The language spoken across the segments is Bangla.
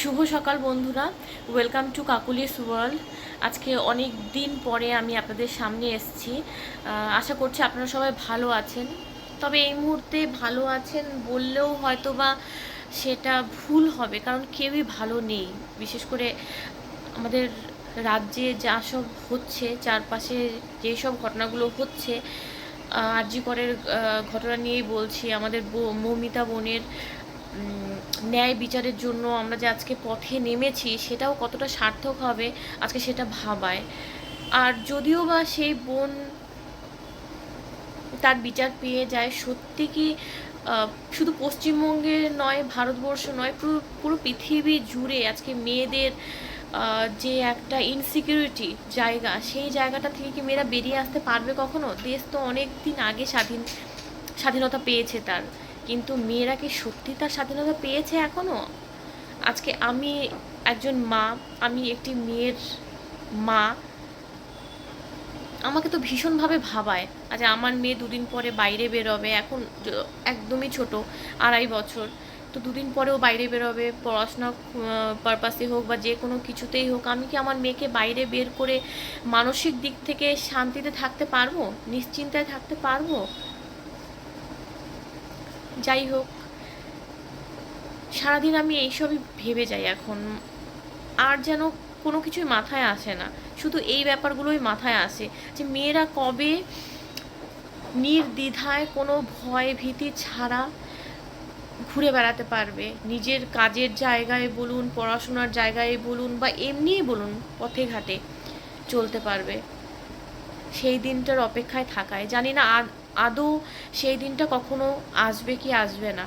শুভ সকাল বন্ধুরা। ওয়েলকাম টু কাকুলিস ওয়ার্ল্ড আজকে অনেক দিন পরে আমি আপনাদের সামনে এসেছি। আশা করছি আপনারা সবাই ভালো আছেন। তবে এই মুহূর্তে ভালো আছেন বললেও হয়তো বা সেটা ভুল হবে, কারণ কেউই ভালো নেই। বিশেষ করে আমাদের রাজ্যে যা সব হচ্ছে, চারপাশে যেসব ঘটনাগুলো হচ্ছে আরজি করের ঘটনা নিয়েই বলছি। আমাদের মৌমিতা বোনের ন্যায় বিচারের জন্য আমরা যে আজকে পথে নেমেছি, সেটাও কতটা সার্থক হবে, আজকে সেটা ভাবায়। আর যদিও বা সেই বোন তার বিচার পেয়ে যায়, সত্যি কি শুধু পশ্চিমবঙ্গে নয়, ভারতবর্ষ নয়, পুরো পুরো পৃথিবী জুড়ে আজকে মেয়েদের যে একটা ইনসিকিউরিটি জায়গা, সেই জায়গাটা থেকে কি মেয়েরা বেরিয়ে আসতে পারবে কখনো? দেশ তো অনেক দিন আগে স্বাধীন, স্বাধীনতা পেয়েছে তার। কিন্তু মেয়েরা কি সত্যি তার স্বাধীনতা পেয়েছে এখনও? আজকে আমি একজন মা, আমি একটি মেয়ের মা, আমাকে তো ভীষণভাবে ভাবায় আচ্ছা আমার মেয়ে দুদিন পরে বাইরে বেরোবে, এখন একদমই ছোট, আড়াই বছর। তো দুদিন পরেও বাইরে বেরোবে, পড়াশোনা পারপাসে হোক বা যে কোনো কিছুতেই হোক, আমি কি আমার মেয়েকে বাইরে বের করে মানসিক দিক থেকে শান্তিতে থাকতে পারব? নিশ্চিন্তায় থাকতে পারব? যাই হোক, সারাদিন আমি এইসবই ভেবে যাই এখন। আর যেন কোনো কিছুই মাথায় আসে না। শুধু এই ব্যাপারগুলোই মাথায় আসে যে মেয়েরা কবে নির্দ্বিধায় কোনো ভয় ভীতি ছাড়া ঘুরে বেড়াতে পারবে। নিজের কাজের জায়গায় বলুন, পড়াশোনার জায়গায় বলুন বা এমনিই বলুন, পথে ঘাটে চলতে পারবে। সেই দিনটার অপেক্ষায় থাকায়। জানি না আদ- সেই দিনটা কখনো আসবে কি আসবে না।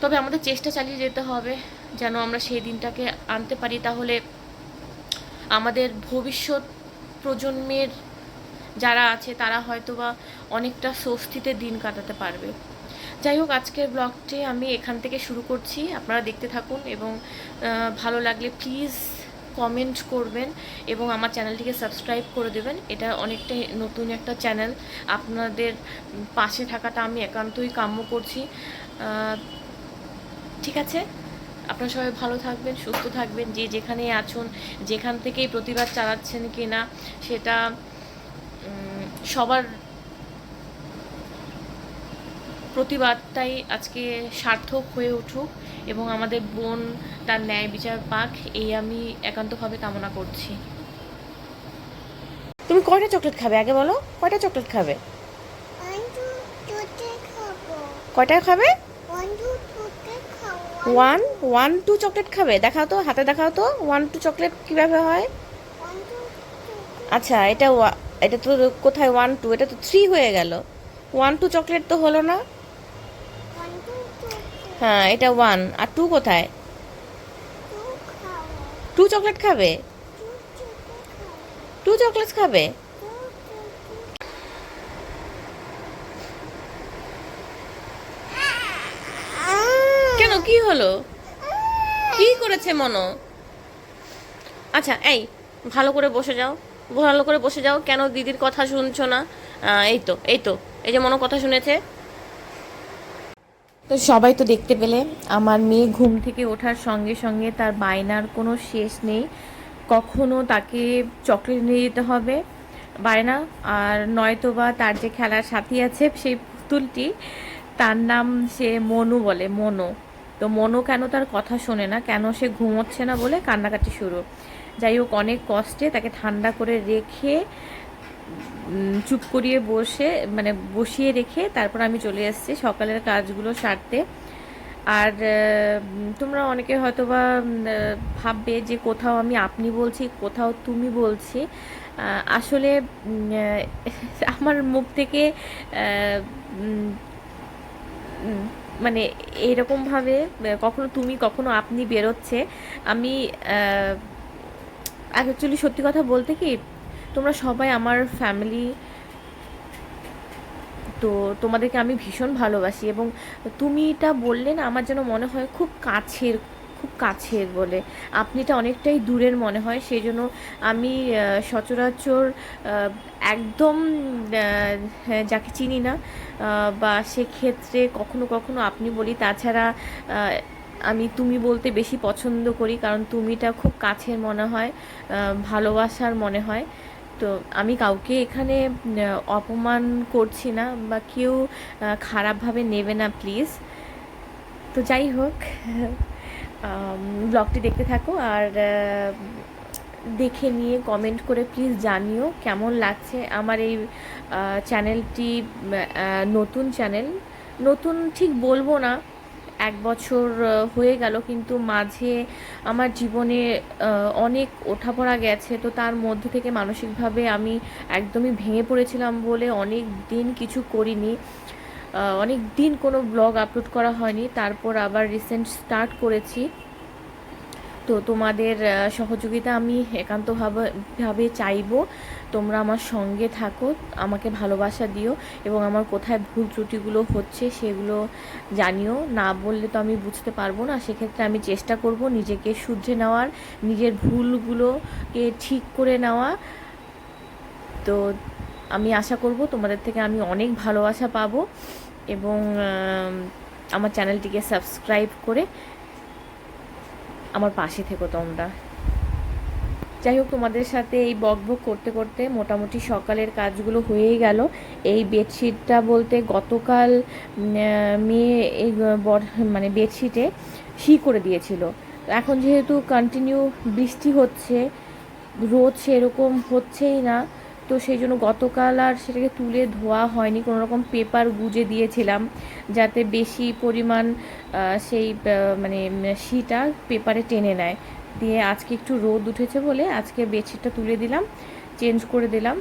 তবে আমাদের চেষ্টা চালিয়ে যেতে হবে যেন আমরা সেই দিনটাকে আনতে পারি। তাহলে আমাদের ভবিষ্যৎ প্রজন্মের যারা আছে, তারা হয়তো বা অনেকটা স্বস্তিতে দিন কাটাতে পারবে। যাই হোক, আজকের ব্লগটি আমি এখান থেকে শুরু করছি। আপনারা দেখতে থাকুন এবং ভালো লাগলে প্লিজ কমেন্ট করবেন এবং আমার চ্যানেলটিকে সাবস্ক্রাইব করে দেবেন। এটা অনেকটাই নতুন একটা চ্যানেল। আপনাদের পাশে থাকাটা আমি একান্তই কাম্য করছি। ঠিক আছে? আপনারা সবাই ভালো থাকবেন, সুস্থ থাকবেন। যে যেখানেই আছেন, যেখান থেকেই প্রতিবাদ চালাচ্ছেন কিনা, সেটা সবার প্রতিবাদটাই আজকে সার্থক হয়ে উঠুক এবং আমাদের বোন তার ন্যায় বিচার পাক এই আমি একান্তভাবে কামনা করছি। তুমি কয়টা চকলেট খাবে? আগে বলো কয়টা চকলেট খাবে? কয়টা খাবে। ওয়ান ওয়ান টু চকলেট খাবে? দেখাও তো হাতে দেখাও তো ওয়ান টু চকলেট কীভাবে হয়? আচ্ছা এটা এটা তো কোথায় ওয়ান টু? এটা তো থ্রি হয়ে গেল। ওয়ান টু চকলেট তো হলো না। হ্যাঁ এটা ওয়ান আর টু কোথায়? টু চকলেট খাবে? টু চকলেট খাবে? কেন, কি হলো? কি করেছে মনো? আচ্ছা এই, ভালো করে বসে যাও। ভালো করে বসে যাও। কেন দিদির কথা শুনছো না? এই তো এই তো। এই যে মনো কথা শুনেছে। তো সবাই তো দেখতে পেলে, আমার মেয়ে ঘুম থেকে ওঠার সঙ্গে সঙ্গে তার বায়নার কোনো শেষ নেই। কখনো তাকে চকলেট নিয়ে যেতে হবে, বায়না। আর নয়তো বা তার যে খেলার সাথী আছে, সেই পুতুলটি, তার নাম সে মনু বলে, মনো। তো মনো কেন তার কথা শোনে না, কেন সে ঘুমোচ্ছে না বলে কান্নাকাটি শুরু। যাই হোক, অনেক কষ্টে তাকে ঠান্ডা করে রেখে চুপ করিয়ে বসে মানে বসিয়ে রেখে তারপর আমি চলে এসেছি সকালের কাজগুলো সারতে। আর তোমরা অনেকে হয়তো বা ভাববে যে কোথাও আমি আপনি বলছি, কোথাও তুমি বলছি। আসলে আমার মুখ থেকে মানে এরকমভাবে কখনো তুমি, কখনো আপনি বেরোচ্ছে। আমি অ্যাকচুয়ালি সত্যি কথা বলতে কি তোমরা সবাই আমার ফ্যামিলি তো তোমাদেরকে আমি ভীষণ ভালোবাসি এবং তুমিটা বললে না আমার যেন মনে হয় খুব কাছের খুব কাছের বলে। আপনিটা অনেকটাই দূরের মনে হয় সেই জন্য আমি সচরাচর একদম যাকে চিনি না বা সেক্ষেত্রে কখনো কখনো আপনি বলি, তাছাড়া আমি তুমি বলতে বেশি পছন্দ করি, কারণ তুমিটা খুব কাছের মনে হয় ভালোবাসার মনে হয়। তো আমি কাউকে এখানে অপমান করছি না বা কেউ খারাপভাবে নেবে না প্লিজ তো যাই হোক ব্লগটি দেখতে থাকো আর দেখে নিয়ে কমেন্ট করে প্লিজ জানিও কেমন লাগছে আমার এই চ্যানেলটি নতুন চ্যানেল নতুন ঠিক বলব না এক বছর হয়ে গেল, কিন্তু মাঝে আমার জীবনে অনেক ওঠাপড়া গেছে, তো তার মধ্যে থেকে মানসিকভাবে আমি একদমই ভেঙে পড়েছিলাম বলে অনেক দিন কিছু করিনি। অনেক দিন কোনো ব্লগ আপলোড করা হয়নি, তারপর আবার রিসেন্ট স্টার্ট করেছি। তো তোমাদের সহযোগিতা আমি একান্তভাবে, ভাবে চাইব। তোমরা আমার সঙ্গে থাকো, আমাকে ভালোবাসা দিও এবং আমার কোথায় ভুল ত্রুটিগুলো হচ্ছে সেগুলো জানিও। না বললে তো আমি বুঝতে পারব না। সেক্ষেত্রে আমি চেষ্টা করব নিজেকে শুধরে নেওয়ার, নিজের ভুলগুলোকে ঠিক করে নেওয়া। তো আমি আশা করব তোমাদের থেকে আমি অনেক ভালোবাসা পাবো এবং আমার চ্যানেলটিকে সাবস্ক্রাইব করে আমার পাশে থেকো তোমরা। যাই হোক, তোমাদের সাথে এই বক বক করতে করতে মোটামুটি সকালের কাজগুলো হয়েই গেল। এই বেডশিটটা বলতে গতকাল মেয়ে এই মানে বেডশিটে শি করে দিয়েছিল। এখন যেহেতু কন্টিনিউ বৃষ্টি হচ্ছে, রোদ সেরকম হচ্ছেই না তো সেই জন্য গতকাল আর সেটাকে তুলে ধোয়া হয়নি। কোনো রকম পেপার গুজে দিয়েছিলাম যাতে বেশি পরিমাণ সেই মানে শিটা পেপারে টেনে নেয়। দিয়ে আজকে একটু রোদ উঠেছে বলে আজকে বেডশিটটা তুলে দিলাম, চেঞ্জ করে দিলাম,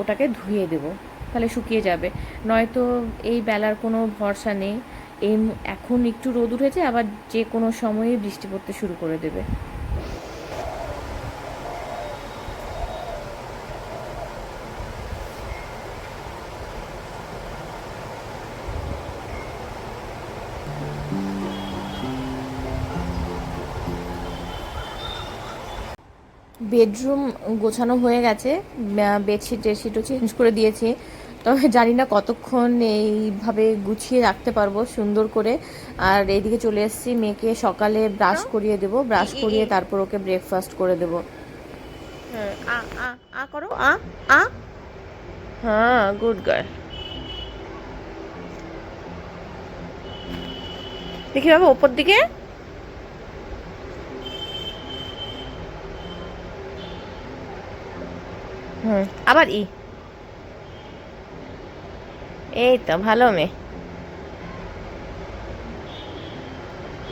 ওটাকে ধুয়ে দেব। তাহলে শুকিয়ে যাবে। নয়তো এই বেলার কোনো ভরসা নেই। এই এখন একটু রোদ উঠেছে, আবার যে কোনো সময়ে বৃষ্টি পড়তে শুরু করে দেবে। বেডরুম গোছানো হয়ে গেছে বেডশিট টেডশিটও চেঞ্জ করে দিয়েছি। তবে জানি না কতক্ষণ এইভাবে গুছিয়ে রাখতে পারব সুন্দর করে। আর এইদিকে চলে এসেছি মেয়েকে সকালে ব্রাশ করিয়ে দেব ব্রাশ করিয়ে তারপর ওকে ব্রেকফাস্ট করে দেব। আ আ আ করো আ আ। হ্যাঁ গুড গার্ল দেখি বাবা ওপর দিকে। হুম। আবার ই। এই তো, ভালো মেয়ে।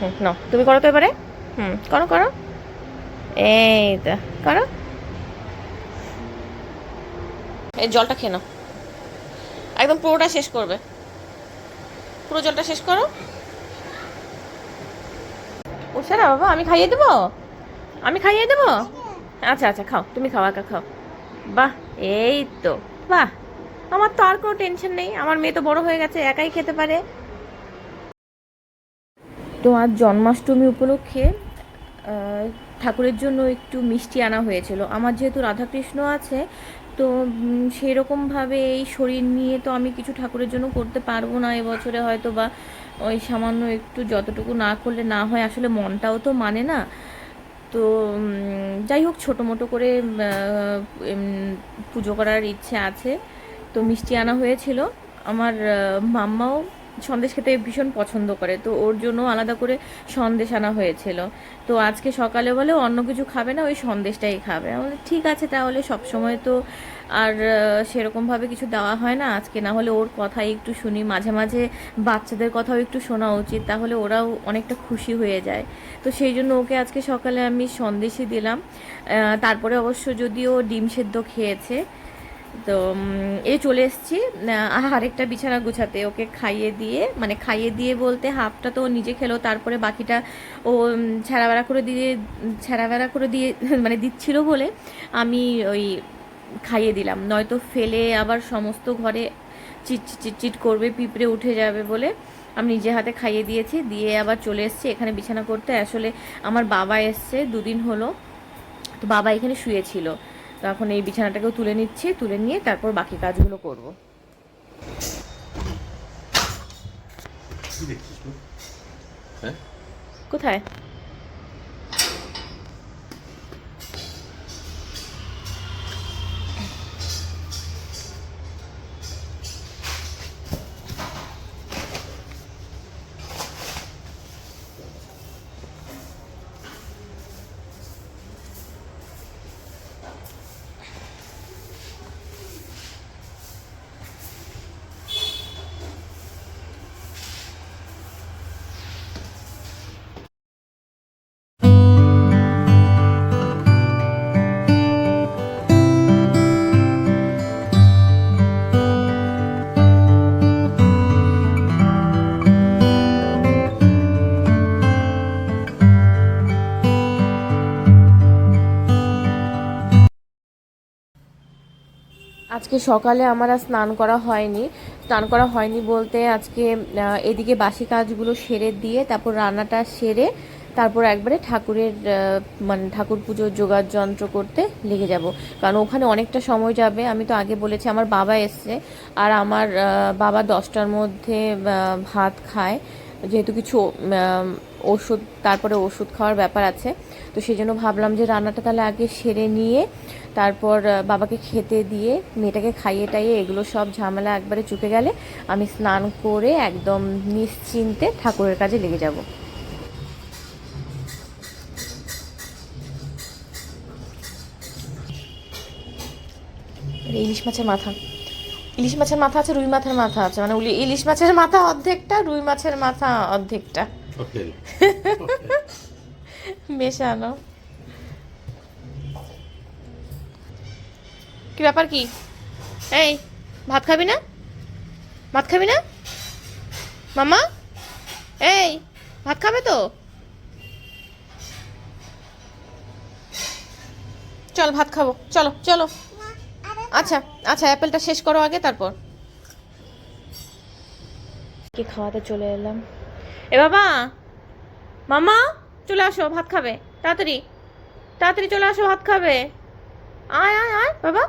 হুম, নাও, তুমি করো তো এবারে। হুম, করো করো। এই তো, করো। এই জলটা খেয়ে নাও। একদম পুরোটা শেষ করবে। পুরো জলটা শেষ করো। উঠছে না বাবা, আমি খাইয়ে দেবো? আমি খাইয়ে দেবো? আচ্ছা আচ্ছা খাও, তুমি খাও, একা খাও। বাহ, এই তো। বাহ, আমার তো আর কোনো টেনশন নেই। আমার মেয়ে তো বড় হয়ে গেছে, একাই খেতে পারে। তো আজ জন্মাষ্টমী উপলক্ষে ঠাকুরের জন্য একটু মিষ্টি আনা হয়েছিল। আমার যেহেতু রাধাকৃষ্ণ আছে, তো সেরকমভাবে এই শরীর নিয়ে তো আমি কিছু ঠাকুরের জন্য করতে পারব না এবছরে হয়তো বা ওই সামান্য একটু যতটুকু না করলে না হয়, আসলে মনটাও তো মানে না। তো যাই হোক ছোটো মোটো করে পুজো করার ইচ্ছে আছে। তো মিষ্টি আনা হয়েছিল। আমার মাম্মাও সন্দেশ খেতে ভীষণ পছন্দ করে, তো ওর জন্য আলাদা করে সন্দেশ আনা হয়েছিল। তো আজকে সকালে বলে অন্য কিছু খাবে না, ওই সন্দেশটাই খাবে। আমাদের ঠিক আছে তাহলে সব সময় তো আর সেরকমভাবে কিছু দেওয়া হয় না। আজকে না হলে ওর কথাই একটু শুনি, মাঝে মাঝে বাচ্চাদের কথাও একটু শোনা উচিত, তাহলে ওরাও অনেকটা খুশি হয়ে যায়। তো সেই জন্য ওকে আজকে সকালে আমি সন্দেশই দিলাম। তারপরে অবশ্য যদিও ডিম সেদ্ধ খেয়েছে তো এ চলে এসেছি। আরেকটা বিছানা গুছাতে ওকে খাইয়ে দিয়ে মানে খাইয়ে দিয়ে বলতে হাফটা তো নিজে খেলো, তারপরে বাকিটা ও ছেঁড়া বেড়া করে দিয়ে ছেঁড়া বেড়া করে দিয়ে মানে দিচ্ছিল বলে আমি ওই খাইয়ে দিলাম। নয়তো ফেলে আবার সমস্ত ঘরে চিট চিট করবে, পিঁপড়ে উঠে যাবে বলে আমি নিজে হাতে খাইয়ে দিয়েছি, দিয়ে আবার চলে এসেছি এখানে বিছানা করতে। আসলে আমার বাবা এসছে, দুদিন হলো। তো বাবা এখানে শুয়েছিল তো এখন এই বিছানাটাকেও তুলে নিচ্ছি তুলে নিয়ে তারপর বাকি কাজগুলো করব। কোথায়? আজকে সকালে আমার আর স্নান করা হয়নি। স্নান করা হয়নি বলতে আজকে এদিকে বাসি কাজগুলো সেরে দিয়ে তারপর রান্নাটা সেরে তারপর একবারে ঠাকুরের মানে ঠাকুর পুজোর জোগাড় যন্ত্র করতে লেগে যাব। কারণ ওখানে অনেকটা সময় যাবে, আমি তো আগে বলেছি আমার বাবা এসছে আর আমার বাবা দশটার মধ্যে ভাত খায়। যেহেতু কিছু ওষুধ, তারপরে ওষুধ খাওয়ার ব্যাপার আছে। তো সেই জন্য ভাবলাম যে রান্নাটা তাহলে আগে সেরে নিয়ে তারপর বাবাকে খেতে দিয়ে মেয়েটাকে খাইয়ে টাইয়ে এগুলো সব ঝামেলা একবারে চুকে গেলে আমি স্নান করে একদম নিশ্চিন্তে ঠাকুরের কাজে লেগে যাব। ইলিশ মাছের মাথা। ইলিশ মাছের মাথা আছে রুই মাছের মাথা আছে। মানে উলি- ইলিশ মাছের মাথা অর্ধেকটা রুই মাছের মাথা অর্ধেকটা। মেশানো। কি ব্যাপার কি? এই ভাত খাবি না? ভাত খাবি না? মামা এই ভাত খাবে তো? চল ভাত খাব চলো চলো। আচ্ছা আচ্ছা অ্যাপেলটা শেষ করো আগে তারপর। কি খাওয়াতে চলে এলাম? এ বাবা! মামা চলে আসো ভাত খাবে। তাড়াতাড়ি। তাড়াতাড়ি চলে আসো ভাত খাবে। আয় আয় আয় বাবা।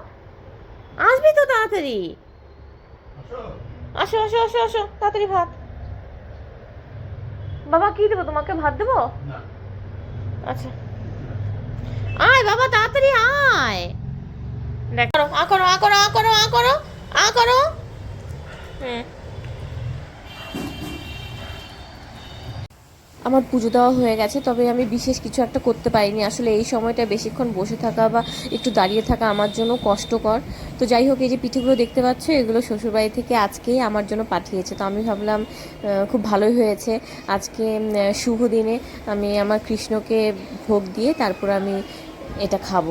আসবি তো তাড়াতাড়ি। আসো। আসো আসো আসো তাড়াতাড়ি ভাত। বাবা কি দেবো তোমাকে ভাত দেবো? আচ্ছা। আয় বাবা তাড়াতাড়ি আয়। দেখ করো আ করো আ করো আ করো আ করো আ করো। হুম আমার পুজো দেওয়া হয়ে গেছে, তবে আমি বিশেষ কিছু একটা করতে পারিনি। আসলে এই সময়টা বেশিক্ষণ বসে থাকা বা একটু দাঁড়িয়ে থাকা আমার জন্য কষ্টকর। তো যাই হোক, এই যে পিঠেগুলো দেখতে পাচ্ছ, এগুলো শ্বশুরবাড়ি থেকে আজকেই আমার জন্য পাঠিয়েছে। তো আমি ভাবলাম খুব ভালোই হয়েছে। আজকে শুভ দিনে আমি আমার কৃষ্ণকে ভোগ দিয়ে তারপর আমি এটা খাব।